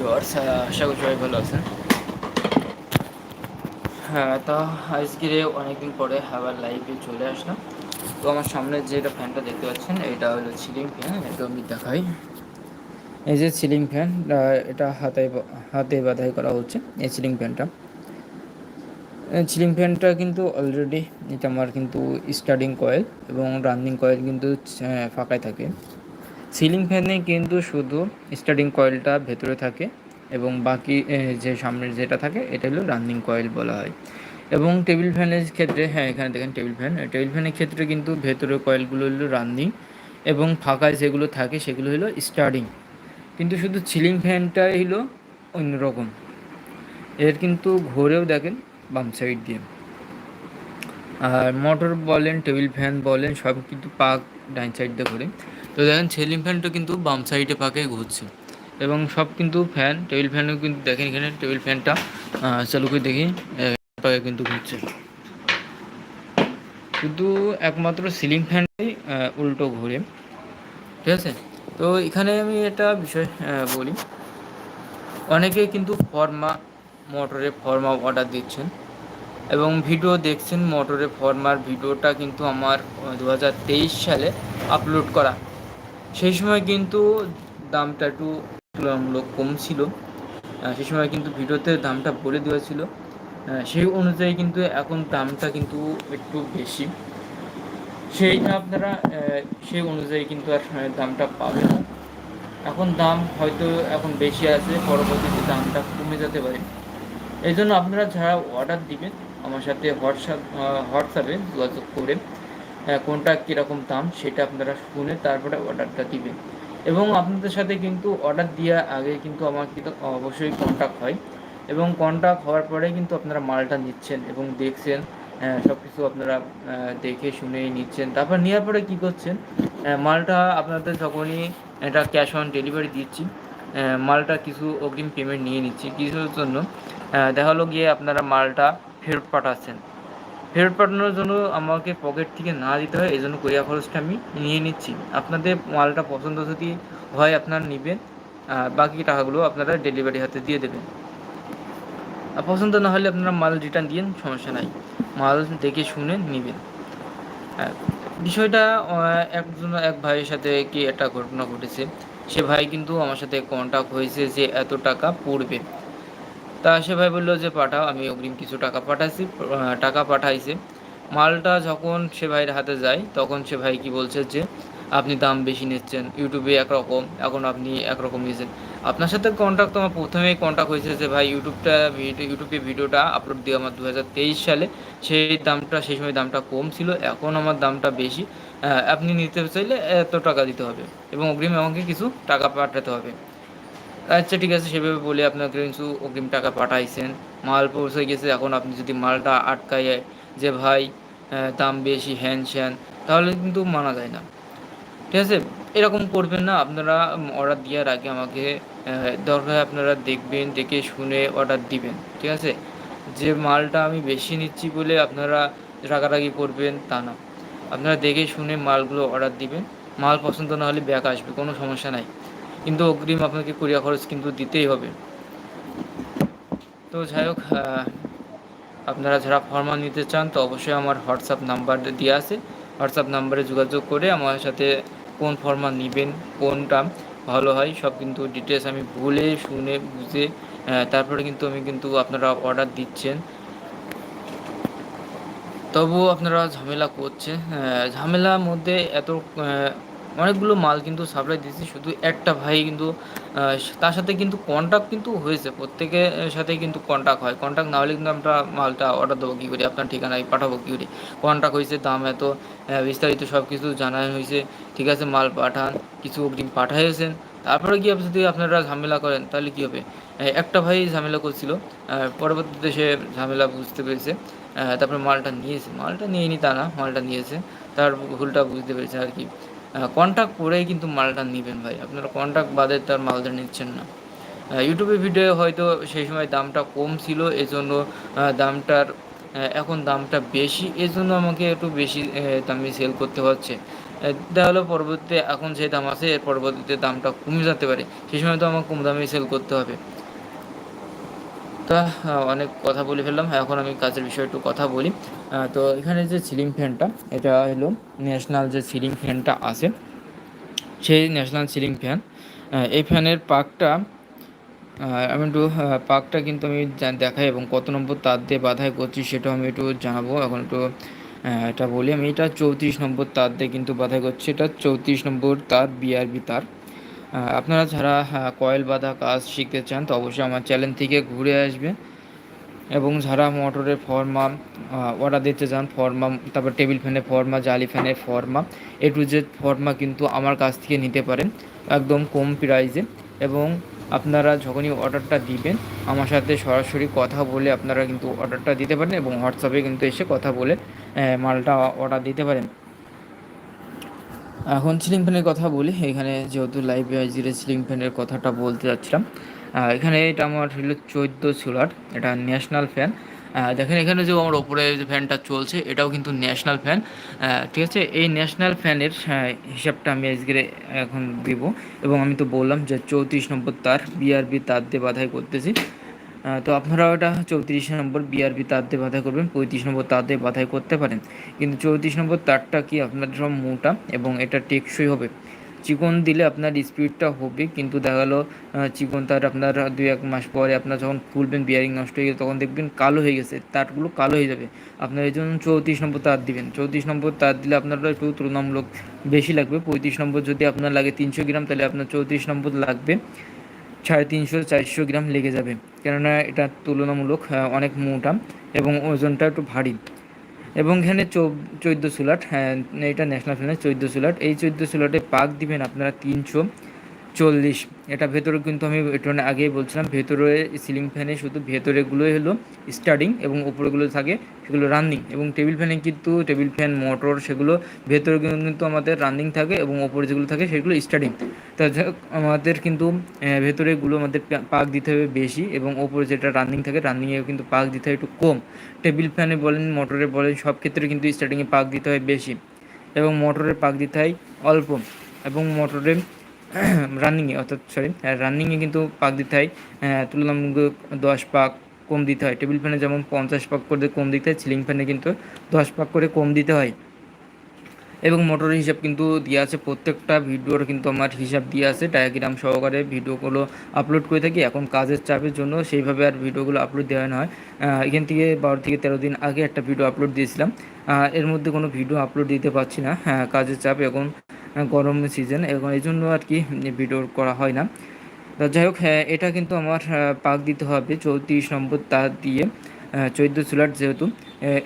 Viewers আশা করি সবাই ভালো আছেন। হ্যাঁ তো আজকে অনেকদিন পরে আবার লাইভে চলে আসলাম। তো আমার সামনে যেটা ফ্যানটা দেখতে পাচ্ছেন, এটা হলো সিলিং ফ্যান এটা আমি দেখাই। এই যে সিলিং ফ্যান এটা হাতে হাতে বাধাই করা হচ্ছে, এই সিলিং ফ্যানটা সিলিং ফ্যানটা কিন্তু অলরেডি এটা আমার কিন্তু স্টার্টিং কয়েল এবং রানিং কয়েল কিন্তু ফাঁকায় থাকে। সিলিং ফ্যানে কিন্তু শুধু স্টার্টিং কয়েলটা ভেতরে থাকে এবং বাকি যে সামনের যেটা থাকে, এটা হলো রানিং কয়েল বলা হয়। এবং টেবিল ফ্যানের ক্ষেত্রে হ্যাঁ এখানে দেখেন টেবিল ফ্যান। টেবিল ফ্যানের ক্ষেত্রে কিন্তু ভেতরে কয়েলগুলো হলো রানিং এবং ফাঁকায় যেগুলো থাকে, সেগুলো হলো স্টার্টিং। কিন্তু শুধু সিলিং ফ্যানটাই হলো অন্যরকম। এর কিন্তু ঘোরেও দেখেন বাম সাইড দিয়ে। আর মোটর বলেন, টেবিল ফ্যান বলেন, সব কিন্তু পাক ডাইন সাইড দিয়ে ঘুরে। তো দেখেন সিলিং ফ্যানটা কিন্তু বাম সাইডে পাকে ঘুরছে। এবং সব কিন্তু ফ্যান, টেবিল ফ্যানও কিন্তু দেখেন এখানে, টেবিল ফ্যানটা চালু করে দেখি পাকে কিন্তু ঘুরছে। শুধু একমাত্র সিলিং ফ্যানটাই উল্টো ঘুরে। ঠিক আছে? তো এখানে আমি একটা বিষয় বলি। অনেকে কিন্তু ফর্মা মোটরে ফর্মা অর্ডার দিচ্ছেন এবং ভিডিও দেখছেন মোটরে ফর্মার ভিডিওটা কিন্তু আমার দু হাজার তেইশ সালে আপলোড করা। সেই সময় কিন্তু দামটা একটু তুলনামূলক কম ছিল। সেই সময় কিন্তু ভিডিওতে দামটা বলে দেওয়া ছিল। সেই অনুযায়ী কিন্তু এখন দামটা কিন্তু একটু বেশি। সেইটা আপনারা সেই অনুযায়ী কিন্তু আর দামটা পাবেন না। এখন দাম হয়তো এখন বেশি আছে, পরবর্তীতে দামটা কমে যেতে পারে। এই জন্য আপনারা যারা অর্ডার দিবেন, আমার সাথে হোয়াটসঅ্যাপ হোয়াটসঅ্যাপে যোগাযোগ করে কোনটা কীরকম দাম সেটা আপনারা শুনে তারপরে অর্ডারটা দিবেন। এবং আপনাদের সাথে কিন্তু অর্ডার দেওয়ার আগে কিন্তু আমার কিন্তু অবশ্যই কন্ট্যাক্ট হয়। এবং কন্ট্যাক্ট হওয়ার পরে কিন্তু আপনারা মালটা নিচ্ছেন এবং দেখছেন সব কিছু আপনারা দেখে শুনে নিচ্ছেন। তারপর নেওয়ার পরে কী করছেন মালটা আপনাদের যখনই এটা ক্যাশ অন ডেলিভারি দিচ্ছি মালটা কিছু অগ্রিম পেমেন্ট নিয়ে নিচ্ছি। কিছুর জন্য দেখা হলো গিয়ে আপনারা মালটা ফেরত পাঠাচ্ছেন। ফেরত পাঠানোর জন্য আমাকে পকেট থেকে না দিতে হয় এই জন্য কোরিয়া খরচটা আমি নিয়ে নিচ্ছি। আপনাদের মালটা পছন্দ যদি হয় আপনারা নেবেন বাকি টাকাগুলো আপনারা ডেলিভারি হাতে দিয়ে দেবেন। আর পছন্দ না হলে আপনারা মাল রিটার্ন দিন সমস্যা নাই। মাল দেখে শুনে নেবেন। বিষয়টা একজন এক ভাইয়ের সাথে কি একটা ঘটনা ঘটেছে। সে ভাই কিন্তু আমার সাথে কন্ট্যাক্ট হয়েছে যে এত টাকা পড়বে। তা সে ভাই বলল যে, পাঠাও, আমি অগ্রিম কিছু টাকা পাঠাইছি টাকা পাঠাইছে। মালটা যখন সে ভাইয়ের হাতে যায়, তখন সে ভাই কি বলছে যে, আপনি দাম বেশি নিচ্ছেন, ইউটিউবে একরকম, এখন আপনি একরকম নিয়েছেন। আপনার সাথে কন্ট্যাক্ট আমার প্রথমেই কন্ট্যাক্ট হয়েছে যে, ভাই, ইউটিউবটা, ভিডিও, ইউটিউবে ভিডিওটা আপলোড দিয়ে আমার দু হাজার তেইশ সালে সেই দামটা, সেই সময় দামটা কম ছিল, এখন আমার দামটা বেশি আপনি নিতে চাইলে এত টাকা দিতে হবে এবং অগ্রিম আমাকে কিছু টাকা পাঠাতে হবে। আচ্ছা ঠিক আছে, সেভাবে বলে আপনাকে কিছু অগ্রিম টাকা পাঠাইছেন। মাল পৌঁছে গেছে, এখন আপনি যদি মালটা আটকায় যে ভাই দাম বেশি, হ্যান স্যান তাহলে কিন্তু মানা যায় না। ঠিক আছে, এরকম করবেন না, আপনারা অর্ডার দেওয়ার আগে আমাকে দরকার আপনারা দেখবেন, দেখে শুনে অর্ডার দিবেন, ঠিক আছে? যে মালটা আমি বেশি নিচ্ছি বলে আপনারা রাগারাগি করবেন, তা না। আপনারা দেখে শুনে মালগুলো অর্ডার দিবেন, মাল পছন্দ না হলে ব্যাক আসবে, কোনো সমস্যা নাই। কিন্তু অগ্রিম আপনাকে কুরিয়া খরচ কিন্তু দিতেই হবে। তো যাই হোক আপনারা যারা ফর্মা নিতে চান, তো অবশ্যই আমার হোয়াটসঅ্যাপ নাম্বার দিয়ে আছে। হোয়াটসঅ্যাপ নাম্বারে যোগাযোগ করে আমার সাথে কোন ফর্মা নেবেন, কোনটা ভালো হয়, সব কিন্তু ডিটেলস আমি বলে শুনে, বুঝে তারপরে কিন্তু আমি কিন্তু আপনারা অর্ডার দিচ্ছেন। তবুও আপনারা ঝামেলা করছে ঝামেলার মধ্যে এত অনেকগুলো মাল কিন্তু সাপ্লাই দিয়েছি, শুধু একটা ভাই কিন্তু তার সাথে কিন্তু কন্ট্যাক্ট কিন্তু হয়েছে, প্রত্যেকের সাথে কিন্তু কন্ট্যাক্ট হয়। কন্ট্যাক্ট না হলে কিন্তু আমরা মালটা অর্ডার দেবো কী করি, আপনার ঠিকানায় পাঠাবো কী করি। কন্ট্যাক্ট হয়েছে, দাম এত বিস্তারিত সব কিছু জানানো হয়েছে, ঠিক আছে, মাল পাঠান, কিছু অগ্রিম পাঠাইয়েছেন। তারপরে গিয়ে যদি আপনারা ঝামেলা করেন, তাহলে কী হবে? একটা ভাই ঝামেলা করছিল পরবর্তীতে সে ঝামেলা বুঝতে পেরেছে তারপরে মালটা নিয়েছে। মালটা নিয়ে নি তা না, মালটা নিয়েছে, তার ভুলটা বুঝতে পেরেছে আর কি। কন্ট্যাক্ট করেই কিন্তু মালটা নেবেন ভাই। আপনারা কন্ট্যাক্ট বাদে তার মালটা নিচ্ছেন না। ইউটিউবে ভিডিও হয়তো সেই সময় দামটা কম ছিল, এজন্য দামটার এখন দামটা বেশি, এজন্য আমাকে একটু বেশি দামে সেল করতে হচ্ছে। দেখা হলো পরবর্তীতে, এখন যে দাম আছে, এর পরবর্তীতে দামটা কমে যেতে পারে। সেই সময় তো আমার কম দামে সেল করতে হবে। তা অনেক কথা বলে ফেললাম। এখন আমি কাজের বিষয়ে একটু কথা বলি। তো এখানে যে সিলিং ফ্যানটা, এটা হলো ন্যাশনাল যে সিলিং ফ্যানটা আছে, সেই ন্যাশনাল সিলিং ফ্যান। এই ফ্যানের পাকটা আমি একটু পাকটা কিন্তু আমি দেখাই এবং কত নম্বর তার দিয়ে বাধাই করছি সেটাও আমি একটু জানাব। এখন একটু এটা বলি আমি, এটা চৌত্রিশ নম্বর তার দিয়ে কিন্তু বাধাই করছি এটা চৌত্রিশ নম্বর তার বিআরবি তার। আপনারা যারা কয়েল বাঁধা কাজ শিখতে চান, তো অবশ্যই আমার চ্যানেল থেকে ঘুরে আসবে। এবং যারা মোটরের ফর্মা অর্ডার দিতে চান ফর্মা তারপর টেবিল ফ্যানের ফর্মা জালি ফ্যানের ফর্মা এ টু জেড ফর্মা কিন্তু আমার কাছ থেকে নিতে পারেন, একদম কম প্রাইজে এবং আপনারা যখনই অর্ডারটা দিবেন, আমার সাথে সরাসরি কথা বলে আপনারা কিন্তু অর্ডারটা দিতে পারেন এবং হোয়াটসঅ্যাপে কিন্তু এসে কথা বলে মালটা অর্ডার দিতে পারেন। এখন সিলিং ফ্যানের কথা বলি, এখানে যেহেতু লাইভ জিরে সিলিং ফ্যানের কথাটা বলতে যাচ্ছিলাম এখানে এটা আমার হলো চোদ্দ সোলার এটা ন্যাশনাল ফ্যান দেখেন এখানে যে আমার ওপরে যে ফ্যানটা চলছে, এটাও কিন্তু ন্যাশনাল ফ্যান ঠিক আছে? এই ন্যাশনাল ফ্যানের হিসাবটা আমি আজকে এখন দিব। এবং আমি তো বললাম যে চৌত্রিশ নম্বর তার বিআরবি তার দিয়ে বাধাই করতেছি। তো আপনারা ওটা চৌত্রিশ নম্বর বিআরবি তার দিয়ে বাধাই করবেন, পঁয়ত্রিশ নম্বর তার দিয়ে বাধাই করতে পারেন। কিন্তু চৌত্রিশ নম্বর তারটা কি আপনার সব মোটা এবং এটা টেকসই হবে? চিকন দিলে আপনার স্পিডটা হবে, কিন্তু দেখা গেলো চিকন তার আপনার দুই এক মাস পরে আপনার যখন খুলবেন বিয়ারিং নষ্ট হয়ে গেছে তখন দেখবেন কালো হয়ে গেছে, তারগুলো কালো হয়ে যাবে। আপনার এই জন্য চৌত্রিশ নম্বর তার দিবেন। চৌত্রিশ নম্বর তার দিলে আপনার একটু তুলনামূলক বেশি লাগবে। পঁয়ত্রিশ নম্বর যদি আপনার লাগে তিনশো গ্রাম, তাহলে আপনার চৌত্রিশ নম্বর লাগবে। সাড়ে তিনশো, চারশো গ্রাম লেগে যাবে। কেননা এটা তুলনামূলক অনেক মোটা এবং ওজনটা একটু ভারী। এবং এখানে চৌদ্দ সুলাট হ্যাঁ এটা ন্যাশনাল ফ্ল্যানের চৌদ্দ সুলাট। এই চৌদ্দ সুলাটে পাক দিবেন আপনারা তিনশো চল্লিশ। এটা ভেতরে কিন্তু আমি একটু আগেই বলছিলাম, ভেতরে সিলিং ফ্যানে শুধু ভেতরেগুলোই হলো স্টার্টিং এবং উপরেগুলো থাকে। সেগুলো রানিং এবং টেবিল ফ্যানে কিন্তু টেবিল ফ্যান মোটর সেগুলো ভেতরে কিন্তু আমাদের রানিং থাকে এবং ওপরে যেগুলো থাকে সেগুলো স্টার্টিং তা আমাদের কিন্তু ভেতরেগুলো আমাদের পাক দিতে হবে বেশি এবং ওপরে যেটা রানিং থাকে রানিংয়ে কিন্তু পাক দিতে হয় একটু কম। টেবিল ফ্যানে বলেন মোটরে বলেন, সব ক্ষেত্রে কিন্তু স্টার্টিংয়ে পাক দিতে হয় বেশি এবং মোটরের পাক দিতে হয় অল্প এবং মোটরে রানিংয়ে অর্থাৎ সরি রানিংয়ে কিন্তু পাক দিতে হয় তুলনামূলক দশ পাক কম দিতে হয়। টেবিল ফ্যানে যেমন পঞ্চাশ পাক করে কম দিতে হয়, সিলিং ফ্যানে কিন্তু দশ পাক করে কম দিতে হয়। এবং মোটরের হিসাব কিন্তু দেওয়া আছে, প্রত্যেকটা ভিডিওর কিন্তু আমার হিসাব দিয়ে আছে ডায়াগ্রাম সহকারে ভিডিওগুলো আপলোড করে থাকি। এখন কাজের চাপের জন্য সেইভাবে আর ভিডিওগুলো আপলোড দেওয়া নয় এখান থেকে বারো থেকে তেরো দিন আগে একটা ভিডিও আপলোড দিয়েছিলাম। এর মধ্যে কোনো ভিডিও আপলোড দিতে পারছি না। হ্যাঁ কাজের চাপ এখন গরমের সিজন এবং এই জন্য আর কি ভিডিও করা হয় না। তো যাই হোক হ্যাঁ এটা কিন্তু আমার পাক দিতে হবে চৌত্রিশ নম্বর তার দিয়ে চোদ্দ চুলার যেহেতু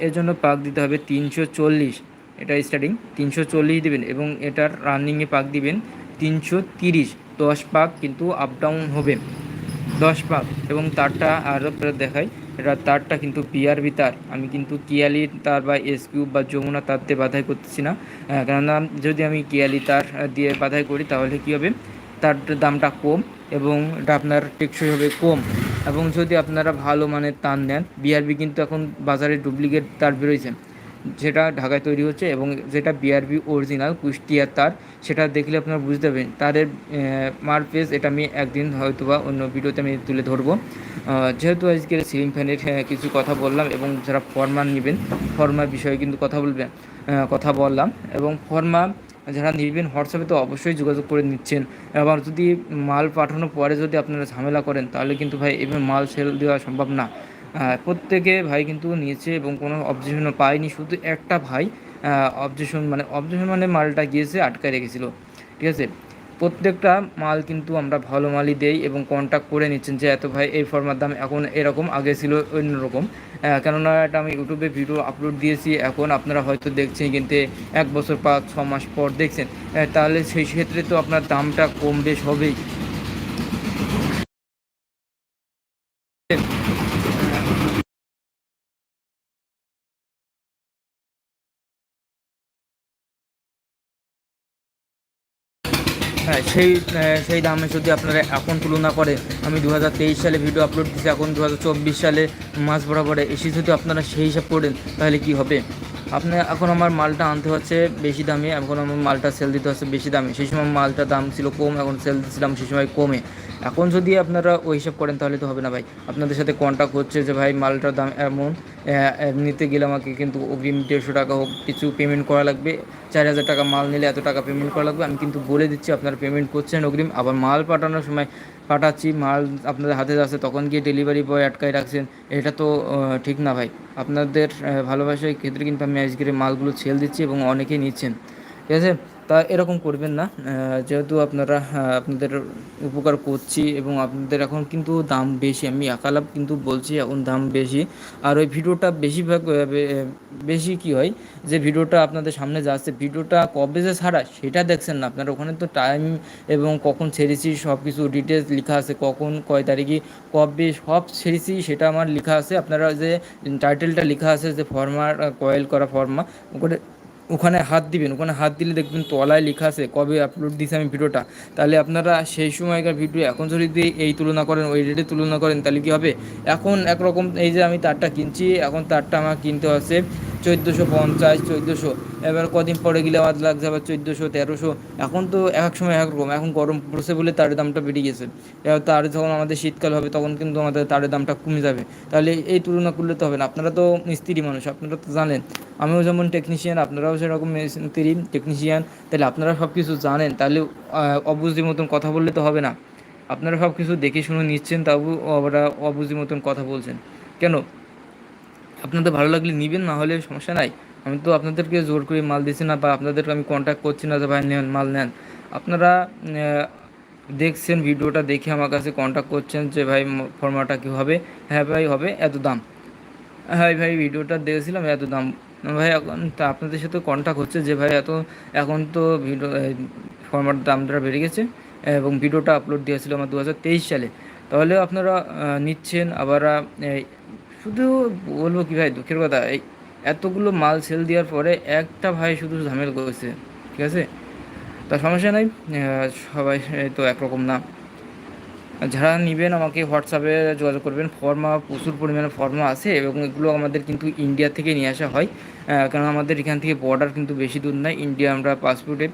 এর জন্য পাক দিতে হবে তিনশো চল্লিশ। এটা স্টার্টিং তিনশো চল্লিশ দেবেন এবং এটার রানিংয়ে পাক দিবেন তিনশো তিরিশ। দশ পাক কিন্তু আপ ডাউন হবে। দশ পাক এবং তারটা আরও দেখাই। এটা তারটা কিন্তু বিআরবি তার। আমি কিন্তু কিয়ালি তার বা এসকিউ বা যমুনা তার দিয়ে বাধাই করতেছি না। কেননা যদি আমি কিয়ালি তার দিয়ে বাধাই করি তাহলে কী হবে? তার দামটা কম। এবং এটা আপনার টেকসই হবে কম। এবং যদি আপনারা ভালো মানের তার নেন বিআরবি কিন্তু এখন বাজারে ডুপ্লিকেট তার বেরোয়েছে যেটা ঢাকায় তৈরি হচ্ছে এবং যেটা বিআরবি অরিজিনাল কুষ্টিয়ার তার, সেটা দেখলে আপনারা বুঝতে পারবেন। তাদের মার পেজ এটা আমি একদিন হয়তো বা অন্য ভিডিওতে আমি তুলে ধরবো। যেহেতু আজকের সিলিং ফ্যানের কিছু কথা বললাম এবং যারা ফর্মা নেবেন ফর্মার বিষয়ে কিন্তু কথা বলবেন কথা বললাম। এবং ফর্মা যারা নেবেন হোয়াটসঅ্যাপে তো অবশ্যই যোগাযোগ করে নিচ্ছেন। আবার যদি মাল পাঠানোর পরে যদি আপনারা ঝামেলা করেন, তাহলে কিন্তু ভাই এভাবে মাল সেল দেওয়া সম্ভব না। প্রত্যেকে ভাই কিন্তু নিয়েছে এবং কোনো অবজেকশনও পায়নি, শুধু একটা ভাই অবজেকশন মানে অবজেকশন মানে মালটা গিয়েছে, আটকায় রেখেছিল। ঠিক আছে? প্রত্যেকটা মাল কিন্তু আমরা ভালো মালই দেই এবং কন্ট্যাক্ট করে নিচ্ছেন যে, এত ভাই, এই ফর্মার দাম এখন এরকম, আগে ছিল অন্যরকম। কেননা এটা আমি ইউটিউবে ভিডিও আপলোড দিয়েছি, এখন আপনারা হয়তো দেখছেন কিন্তু এক বছর পাঁচ, ছ মাস পর দেখছেন। তাহলে সেই ক্ষেত্রে তো আপনার দামটা কম বেশ হবেই। হ্যাঁ সেই সেই দামে যদি আপনারা এখন তুলনা করেন আমি দু হাজার তেইশ সালে ভিডিও আপলোড দিচ্ছি এখন দু হাজার চব্বিশ সালে মাস বরাবরে এসে যদি আপনারা সেই হিসাব করেন, তাহলে কি হবে? আপনি, এখন আমার মালটা আনতে হচ্ছে বেশি দামে, এখন আমার মালটা সেল দিতে হচ্ছে বেশি দামে। সেই সময় মালটার দাম ছিল কম, এখন সেল দিচ্ছিলাম সেই সময় কমে। এখন যদি আপনারা ওই হিসাব করেন তাহলে তো হবে না ভাই। আপনাদের সাথে কন্ট্যাক্ট হচ্ছে যে ভাই, মালটার দাম এমন নিতে গেলে আমাকে কিন্তু অগ্রিম দেড়শো টাকা হোক, কিছু পেমেন্ট করা লাগবে। চার হাজার টাকা মাল নিলে এত টাকা পেমেন্ট করা লাগবে। আমি কিন্তু বলে দিচ্ছি, আপনারা পেমেন্ট করছেন অগ্রিম। আবার মাল পাঠানোর সময় পাঠাচ্ছি, মাল আপনাদের হাতে যাচ্ছে তখন গিয়ে ডেলিভারি বয় আটকায় রাখছেন। এটা তো ঠিক না ভাই। আপনাদের ভালোবাসার ক্ষেত্রে কিন্তু আমি আজকের মালগুলো ছেল দিচ্ছি এবং অনেকেই নিচ্ছেন। ঠিক আছে? তা এরকম করবেন না। যেহেতু আপনারা আপনাদের উপকার করছি এবং আপনাদের এখন কিন্তু দাম বেশি, আমি একালাপ কিন্তু বলছি, এখন দাম বেশি। আর ওই ভিডিওটা বেশিরভাগ বেশি কি হয়, যে ভিডিওটা আপনাদের সামনে যাচ্ছে ভিডিওটা কবে যে ছাড়া সেটা দেখছেন না। আপনারা ওখানে তো টাইম এবং কখন ছেড়েছি সব কিছু ডিটেলস লেখা আছে, কখন, কয় তারিখে, কবে সব ছেড়েছি সেটা আমার লেখা আছে। আপনারা যে টাইটেলটা লেখা আছে, যে ফর্মার কয়েল করা ফর্মা ওখানে ওখানে হাত দিবেন, ওখানে হাত দিলে দেখবেন তলায় লেখা আছে কবে আপলোড দিয়েছি আমি ভিডিওটা। তাহলে আপনারা সেই সময়কার ভিডিও এখন যদি এই তুলনা করেন, ওই রেটে তুলনা করেন, তাহলে কী হবে? এখন একরকম এই যে আমি তারটা কিনছি, এখন তারটা আমার কিনতে হচ্ছে চোদ্দোশো পঞ্চাশ, চোদ্দোশো। এবার কদিন পরে গেলে আমার লাগছে আবার চোদ্দোশো, তেরোশো। এখন তো এক এক সময় এক রকম, এখন গরম পড়ছে বলে তারের দামটা বেড়ে গেছে। এবার তার যখন আমাদের শীতকাল হবে তখন কিন্তু আমাদের তারের দামটা কমে যাবে। তাহলে এই তুলনা করলে তো হবে না। আপনারা তো মিস্ত্রি মানুষ, আপনারা তো জানেন। আমিও যেমন টেকনিশিয়ান আপনারাও সেরকম মিস্ত্রি টেকনিশিয়ান তাহলে আপনারা সব কিছু জানেন। তাহলে অবুঝি মতন কথা বললে তো হবে না। আপনারা সব কিছু দেখে শুনে নিচ্ছেন, তাও ওরা অবুঝি মতন কথা বলছেন। কেন? আপনাদের ভালো লাগলে নিবেন, না হলে সমস্যা নাই। আমি তো আপনাদেরকে জোর করে মাল দিচ্ছি না বা আপনাদেরকে আমি কন্ট্যাক্ট করছি না যে ভাই নেন, মাল নেন। আপনারা দেখছেন ভিডিওটা, দেখে আমার কাছে কন্ট্যাক্ট করছেন যে ভাই ফর্মাটা কী হবে? হ্যাঁ ভাই, হবে, এত দাম। হ্যাঁ ভাই, ভিডিওটা দেখেছিলাম, এত দাম। ভাই, এখন তা আপনাদের সাথে কন্ট্যাক্ট হচ্ছে যে ভাই, এত, এখন তো ভিডিও ফর্মার দামটা বেড়ে গেছে এবং ভিডিওটা আপলোড দিয়েছিল আমার দু হাজার তেইশ সালে। তাহলে আপনারা নিচ্ছেন, আবার শুধু বলব কি ভাই, দুঃখের কথা, এই এতগুলো মাল সেল দেওয়ার পরে একটা ভাই শুধু ঝামেল করেছে, ঠিক আছে? তা সমস্যা নাই সবাই তো একরকম না। যারা নেবেন আমাকে হোয়াটসঅ্যাপে যোগাযোগ করবেন। ফর্মা, প্রচুর পরিমাণে ফর্মা আছে এবং এগুলো আমাদের কিন্তু ইন্ডিয়া থেকে নিয়ে আসা হয়। কারণ আমাদের এখান থেকে বর্ডার কিন্তু বেশি দূর নয়, ইন্ডিয়া আমরা পাসপোর্টে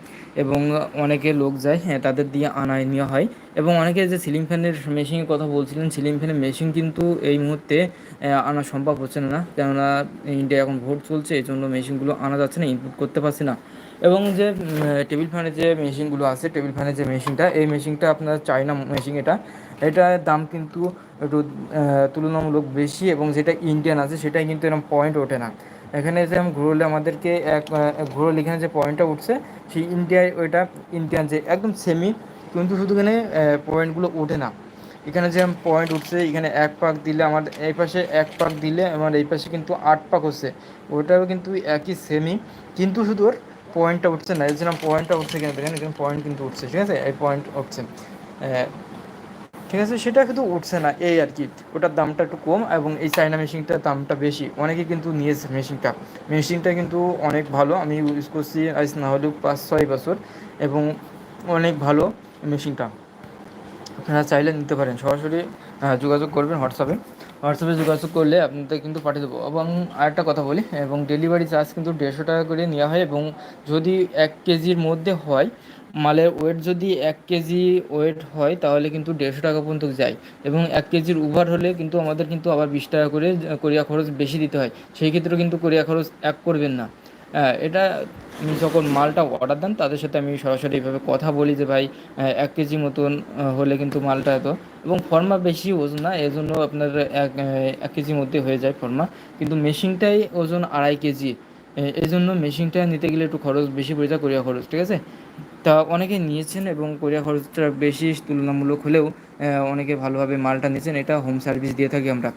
এবং অনেকে লোক যায় হ্যাঁ তাদের দিয়ে আনায় নেওয়া হয়। এবং অনেকে যে সিলিং ফ্যানের মেশিনের কথা বলছিলেন সিলিং ফ্যানের মেশিন কিন্তু এই মুহূর্তে আনা সম্ভব হচ্ছে না। কেননা, ইন্ডিয়া এখন ভোট চলছে, এই জন্য মেশিনগুলো আনা যাচ্ছে না ইনপুট করতে পারছি না। এবং যে টেবিল ফ্যানের যে মেশিনগুলো আছে টেবিল ফ্যানের যে মেশিনটা এই মেশিনটা আপনার চায়না মেশিন এটা। এটার দাম কিন্তু একটু তুলনামূলক বেশি এবং যেটা ইন্ডিয়ান আছে, সেটাই কিন্তু এরকম পয়েন্ট ওঠে না। এখানে যে ঘুরলে আমাদেরকে এক ঘুরলে এখানে যে পয়েন্টটা উঠছে, সেই ইন্ডিয়ায় ওইটা ইন্ডিয়ান যে, একদম সেমি কিন্তু শুধু এখানে পয়েন্টগুলো ওঠে না। এখানে যে পয়েন্ট উঠছে, এখানে এক পাক দিলে আমার, এই পাশে এক পাক দিলে আমার এই পাশে কিন্তু আট পাক হচ্ছে। ওটাও কিন্তু একই সেমি কিন্তু শুধু ওর পয়েন্টটা উঠছে না এছাড়া পয়েন্টটা উঠছে কেন দেখেন, এখানে পয়েন্ট কিন্তু উঠছে, ঠিক আছে? এই পয়েন্ট উঠছে। ঠিক আছে? সেটা কিন্তু উঠছে না, এই আর কি। ওটার দামটা একটু কম এবং এই চাইনা মেশিনটার দামটা বেশি। অনেকে কিন্তু নিয়েছে মেশিনটা। মেশিনটা কিন্তু অনেক ভালো, আমি ইউজ করছি আজ না হলেও পাঁচ, ছয় বছর এবং অনেক ভালো মেশিনটা। আপনারা চাইলে নিতে পারেন। সরাসরি যোগাযোগ করবেন হোয়াটসঅ্যাপে। হোয়াটসঅ্যাপে যোগাযোগ করলে আপনাদের কিন্তু পাঠিয়ে দেবো। এবং আরেকটা কথা বলি, এবং ডেলিভারি চার্জ কিন্তু দেড়শো টাকা করে নেওয়া হয় এবং যদি এক কেজির মধ্যে হয়, মালের ওয়েট যদি এক কেজি ওয়েট হয়, তাহলে কিন্তু দেড়শো টাকা পর্যন্ত যায়। এবং এক কেজির ওভার হলে কিন্তু আমাদের কিন্তু আবার বিশ টাকা করে কোরিয়া খরচ বেশি দিতে হয়। সেই ক্ষেত্রে কিন্তু কোরিয়া খরচ এক করবেন না। এটা আমি যখন মালটা অর্ডার দেন, তাদের সাথে আমি সরাসরি এইভাবে কথা বলি যে, ভাই এক কেজি মতন হলে কিন্তু মালটা এত। এবং ফর্মা বেশি ওজন না এই জন্য আপনার এক এক কেজির মধ্যে হয়ে যায় ফর্মা। কিন্তু মেশিনটাই ওজন আড়াই কেজি। এই জন্য মেশিনটা নিতে গেলে একটু খরচ বেশি পড়ে যায় কোরিয়া খরচ, ঠিক আছে? তা অনেকে নিয়েছেন এবং কোরিয়া খরচটা বেশি তুলনামূলক হলেও অনেকে ভালোভাবে মালটা নিয়েছেন। এটা হোম সার্ভিস দিয়ে থাকি আমরা।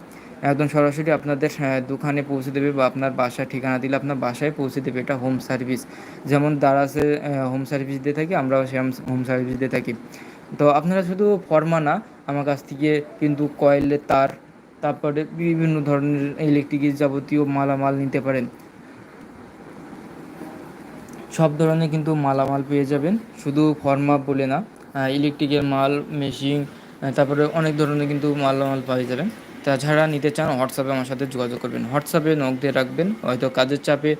একদম সরাসরি আপনাদের দোকানে পৌঁছে দেবে বা আপনার বাসার ঠিকানা দিলে আপনার বাসায় পৌঁছে দেবে এটা হোম সার্ভিস যেমন দারাসে হোম সার্ভিস দিয়ে থাকি, আমরাও সেরকম হোম সার্ভিস দিয়ে থাকি। তো আপনারা শুধু ফর্মা না আমার কাছ থেকে কিন্তু কয়েলের তার, তারপরে বিভিন্ন ধরনের ইলেকট্রিকের যাবতীয় মালামাল নিতে পারেন। সব ধরনের কিন্তু মালামাল পেয়ে যাবেন, শুধু ফর্মা বলে না ইলেকট্রিকের মাল মেশিন তারপরে অনেক ধরনের কিন্তু মালামাল পাওয়া যাবেন। তাছাড়া নিতে চান, হোয়াটসঅ্যাপে আমার সাথে যোগাযোগ করবেন। হোয়াটসঅ্যাপে নক দিয়ে রাখবেন, হয়তো কাজের চাপে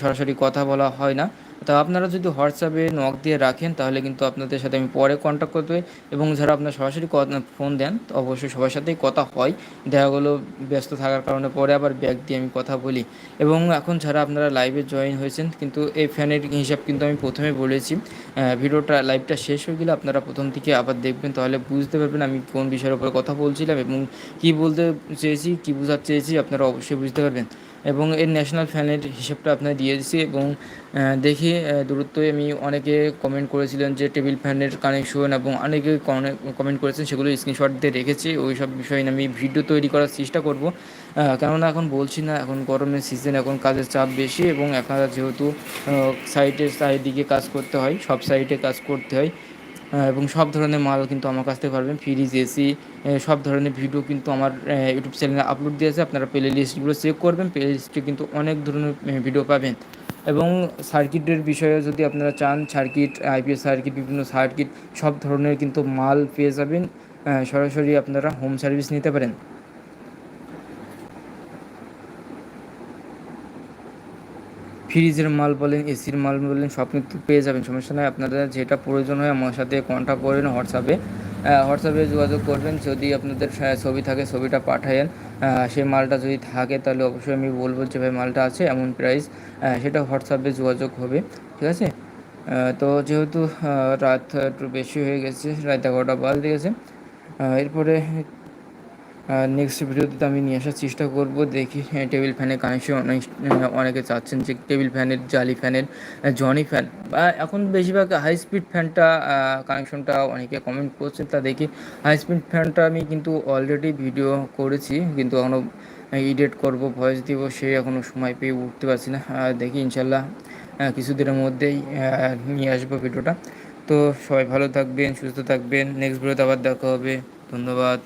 সরাসরি কথা বলা হয় না। তা আপনারা যদি হোয়াটসঅ্যাপে নক দিয়ে রাখেন, তাহলে কিন্তু আপনাদের সাথে আমি পরে কন্ট্যাক্ট করতে এবং যারা আপনার সরাসরি ফোন দেন, তো অবশ্যই সবার সাথেই কথা হয়। দেখা গেলো ব্যস্ত থাকার কারণে পরে আবার ব্যাগ দিয়ে আমি কথা বলি। এবং এখন যারা আপনারা লাইভে জয়েন হয়েছেন, কিন্তু এই ফ্যানের হিসাব কিন্তু আমি প্রথমে বলেছি। ভিডিওটা লাইভটা শেষ হয়ে গেলে আপনারা প্রথম থেকে আবার দেখবেন, তাহলে বুঝতে পারবেন আমি কোন বিষয়ের উপরে কথা বলছিলাম এবং কী বলতে চেয়েছি, কী বোঝাতে চেয়েছি, আপনারা অবশ্যই বুঝতে পারবেন। এবং এর ন্যাশনাল ফ্যানের হিসেবটা আপনার দিয়ে দিচ্ছি এবং দেখি দূরত্বই আমি অনেকে কমেন্ট করেছিলেন যে টেবিল ফ্যানের কানেকশন এবং অনেকে কমেন্ট করেছেন, সেগুলো স্ক্রিনশট দিয়ে রেখেছি। ওই সব বিষয়ে আমি ভিডিও তৈরি করার চেষ্টা করব। কেননা এখন বলছি না, এখন গরমের সিজন এখন কাজের চাপ বেশি এবং এখন যেহেতু সাইটের চারিদিকে কাজ করতে হয়, সব সাইটে কাজ করতে হয়। এবং সব ধরনের মাল কিন্তু আমার কাছ থেকে পারবেন ফ্রিজ এসি সব ধরনের ভিডিও কিন্তু আমার ইউটিউব চ্যানেলে আপলোড দিয়েছে। আপনারা প্লে লিস্টগুলো চেক করবেন প্লে লিস্টে কিন্তু অনেক ধরনের ভিডিও পাবেন। এবং সার্কিটের বিষয়ে যদি আপনারা চান, সার্কিট আইপিএস সার্কিট, বিভিন্ন সার্কিট, সব ধরনের কিন্তু মাল পেয়ে যাবেন। সরাসরি আপনারা হোম সার্ভিস নিতে পারেন। ফ্রিজের মাল বলেন, এসির মাল বলেন সব কিন্তু পেয়ে যাবেন। সমস্যা নয় আপনাদের যেটা প্রয়োজন হয় আমার সাথে কন্ট্যাক্ট করবেন হোয়াটসঅ্যাপে হোয়াটসঅ্যাপে যোগাযোগ করবেন, যদি আপনাদের ছবি থাকে, ছবিটা পাঠায়েন। সেই মালটা যদি থাকে, তাহলে অবশ্যই আমি বলব যে, ভাই, মালটা আছে, এমন প্রাইস সেটা হোয়াটসঅ্যাপে যোগাযোগ হবে, ঠিক আছে? তো যেহেতু রাত একটু বেশি হয়ে গেছে, রাত এগারোটা বাজতে গেছে। এরপরে নেক্সট ভিডিওতে আমি নিয়ে আসার চেষ্টা করব। দেখি টেবিল ফ্যানের কানেকশন অনেক, অনেকে চাচ্ছেন যে টেবিল ফ্যানের জালি ফ্যানের জনি ফ্যান বা এখন বেশিরভাগ হাই স্পিড ফ্যানটা কানেকশনটা অনেকে কমেন্ট করছেন। তা দেখি হাই স্পিড ফ্যানটা আমি কিন্তু অলরেডি ভিডিও করেছি, কিন্তু এখনও এডিট করব ভয়েস দিব, সে এখনও সময় পেয়ে উঠতে পারছি না। দেখি, ইনশাল্লাহ কিছুদিনের মধ্যেই নিয়ে আসব ভিডিওটা তো সবাই ভালো থাকবেন, সুস্থ থাকবেন। নেক্সট ভিডিওতে আবার দেখা হবে। ধন্যবাদ।